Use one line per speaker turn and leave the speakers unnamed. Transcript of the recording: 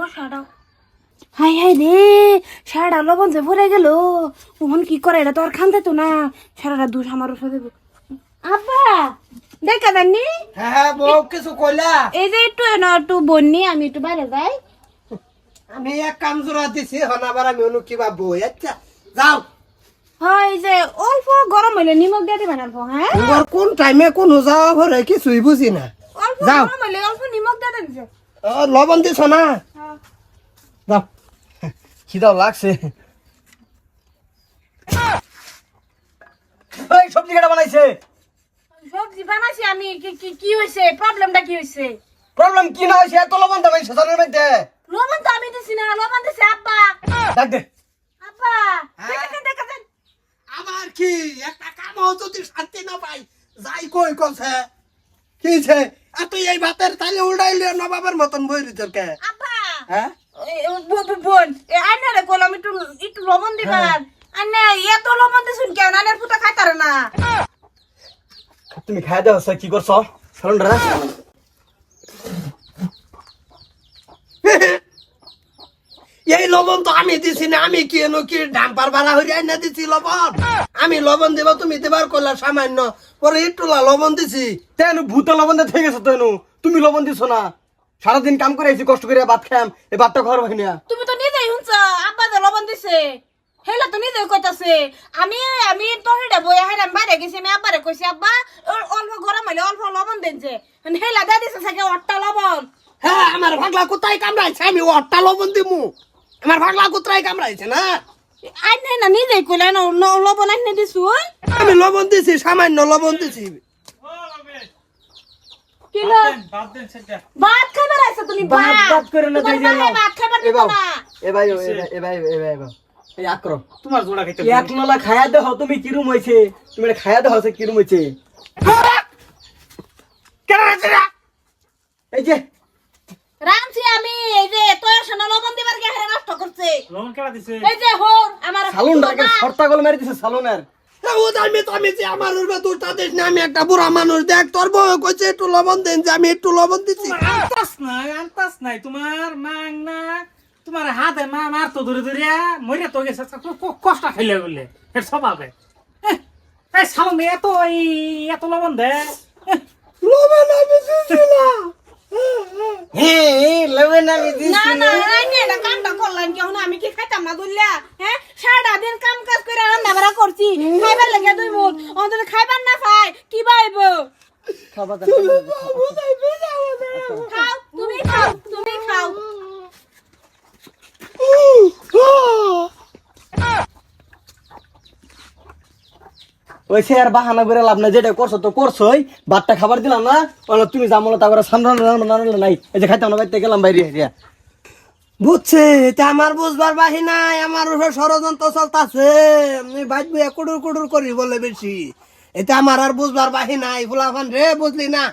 মশাটা high high রে সারাটা লবণ যে ভরে গেল। ওহন কি করে এটা তো আর খানতে তো না। সারাটা দুধ আমার ওষুধ দেবো আব্বা দেখা দেননি?
হ্যাঁ হ্যাঁ বউ কিছু কইলা?
এই যে একটু এনো একটু বন্নি আমি একটু বাইরে যাই।
আমি এক কাম জোড়া দিছি হন আবার আমি অনু কিবা বই আচ্ছা যাও।
হয় যে অল্প গরম হইলে নিমখ দিয়ে দিবেন অল্প হ্যাঁ?
তোমার কোন টাইমে কোন যাওয়া ভরে কিছুই বুঝি না।
অল্প
যাও।
গরম হইলে অল্প নিমখ দিয়ে দেন
লবণ দিছ না? যাও খিদাও লাগছে।
এই সবজি কেটে বানাইছে?
সবজি বানাইছি আমি। কি কি কি হইছে? প্রবলেমটা কি হইছে?
প্রবলেম কি না হয়েছে এত লবণ দেবে সেজনের মধ্যে।
লবণ তো আমি দিছি না লবণ দিছে আব্বা।
ডাক দে।
আব্বা
হ্যাঁ?
দেখেছেন দেখেছেন?
আমার কি একটা কাম যদি শান্তি না পাই যাই কই কছে কি ছে এত এই ভাতের তালে উড়াইলে নবাবের মতন বই রিতর কে?
আব্বা
হ্যাঁ?
তুমি খাই কি করছ
এই লবণ তো আমি দিছি না আমি কি এনো কি ডাম্পার ভাড়া হইয়া না দিছি লবণ আমি লবণ দেব তুমি দেবার কইলা সামান্য পরে একটুলা লবণ দিছি
তেনু ভূতে লবণ দিয়ে গেছো তেনু তুমি লবণ দিছো না সারাদিন কাম করে আইছি কষ্ট করে ভাত খাম এই ভাতটা খাওয়ার ভাই না
তুমি তো নিজেই শুনছ আব্বা যে লবণ দিছে। হেলা তো নিজেই কইতাছে। আমি আমি তরকারিটা বই হাই আমি বাইরে গেছি আমি আব্বারে কইছি আব্বা অল্প গরম হইলে অল্প লবণ দেন যে। হেলা দা দিছে সাকে অট্টা লবণ।
হ্যাঁ আমার ভাগলা কোথায় কামড়াইছে আমি অট্টা লবণ দিমু। আমার ভাগলা কোথায় কামড়াইছে না?
আইনে না নিজেই কইলে না ন- লবণ আইনে দিছু
আমি লবণ দিছি সামান্য লবণ দিছি।
কি লো? ভাত আইছো তুমি
ভাত ভাত করে না দিয়ে
ভাত খাবার না।
এ ভাই এ ভাই এ ভাই এই আক্র
তোমার জোড়া খাইতে
এক নলা খায়া দেহ তুমি কিরম হইছে। তুমি খায়া দেহ সে কিরম হইছে।
কেন?
এই যে।
রামছি আমি এই যে তোর সোনা লবণ দিবার হেরে নষ্ট করছে।
লবণ কেডা দিছে?
এই যে হোর আমার
সালুনটাকে শর্তা গল মেরে দিছে সালুনের।
ও আমি তো আমি যে আমার উর্বে তোর তাদের না আমি একটা বুড়া মানুষ। দেখ তোর বউ কইছে একটু লবণ দেন যে আমি একটু লবণ দিছি।
আনতাস নাই তোমার মাং না তোমার হাতে মা মার তো ধরে ধরে মরিয়া তো গেছে কষ্ট খাইলে বলে এর স্বভাবে। এই সামনে এত এই এত লবণ দে এহ,
লবণ আমি দিছি না
লবণ আমি
না না আইনে না কামটা করলাম কেউ না আমি কি খাইতাম না দুল্লা হ্যাঁ সারা দিন কাম কাজ করে রান্না বাড়া করছি খাইবার লাগে দুই মুখ অন্তত খাইবার না পাই কি বাইব
খাবার
তুমি খাও তুমি খাও
ওই আর বাহানা করে লাভ নাই যেটা করছ তো করছোই। ভাতটা খাবার দিলাম না বলো তুমি জামলো তারপরে সামনে নাই। এই যে খাইতাম না বাইতে গেলাম বাইরে রিয়া
বুঝছে এটা আমার বুঝবার বাহি নাই আমার উপর ষড়যন্ত্র চলতেছে। আমি বাজবো কুডুর কুডুর করি বলে বেশি। এটা আমার আর বুঝবার বাহি নাই ফুলাফান রে বুঝলি না?